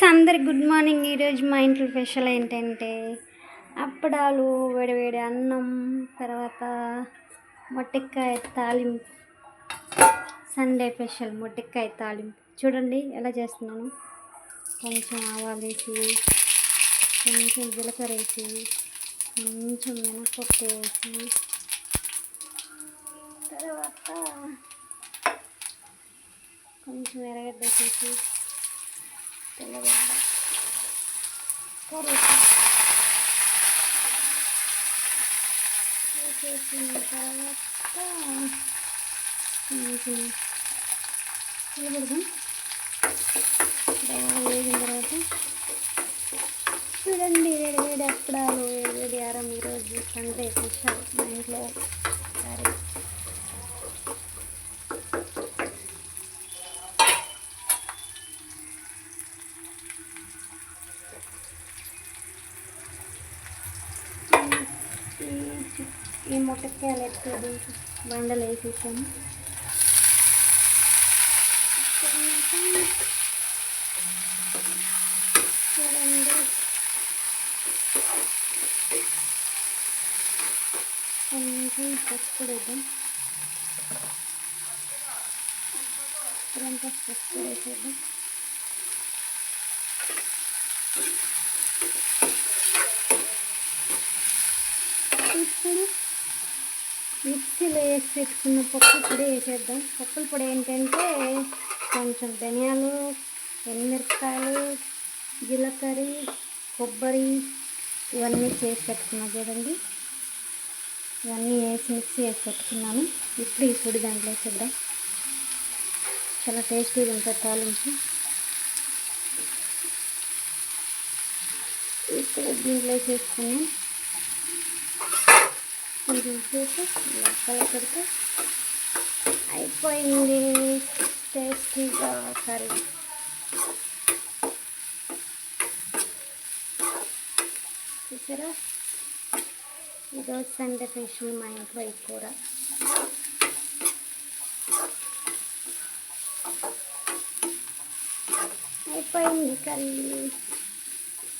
So అందరికి good morning. ఈరోజు మా ఇంట్లో స్పెషల్ ఏంటంటే అప్పడాలు వేడివేడి అన్నం తర్వాత మొట్టెక్కాయ తాలింపు. సండే స్పెషల్ మొట్టెక్కాయ తాలింపు. చూడండి ఎలా చేస్తున్నాను. కొంచెం ఆవాలు వేసి కొంచెం జీలకర్ర వేసి కొంచెం మినపప్పు వేసి తర్వాత కొంచెం ఎరగడ్డ వేసేసి తెల్లగడ్డ కరివేపాకు వేసేసిన తర్వాత కొంచెం బాగా వేగిన తర్వాత చూడండి వేడి వేడి అప్పడాలు వేడి వేడి ఆరం ఈరోజు సండే స్పెషల్ మా ఇంట్లో సరే ఈ- ఈ ముట్టకాయలు ఎత్తుంది బండలు వేసేసాము. చూడండి. కొంచెం పసుపు వేద్దాం. ఇప్పుడంతా పసుపు వేసేద్దాం. ఇప్పుడు మిక్సీలో వేసి పెట్టుకున్న పప్పు పొడి వేసేద్దాం. పప్పుల పొడి ఏంటంటే కొంచెం ధనియాలు ఎండుమిరపకాయలు జీలకర్ర కొబ్బరి ఇవన్నీ చేసి పెట్టుకున్నా చూడండి. ఇవన్నీ వేసి మిక్సీ వేసి పెట్టుకున్నాను. ఇప్పుడు ఈ పొడి దాంట్లో వేసేద్దాం. చాలా టేస్టీగా ఉంటుంది తాలింపు. ఇప్పుడు దీంట్లో వేసేసుకున్నాం. కొంచెం చేసి ఇలా కలపెడితే అయిపోయింది. టేస్టీగా కర్రీ. చూసారా? ఈరోజు సండే స్పెషల్ మా ఇంట్లో ఈ కూర. అయిపోయింది కర్రీ.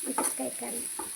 వంకాయ కర్రీ.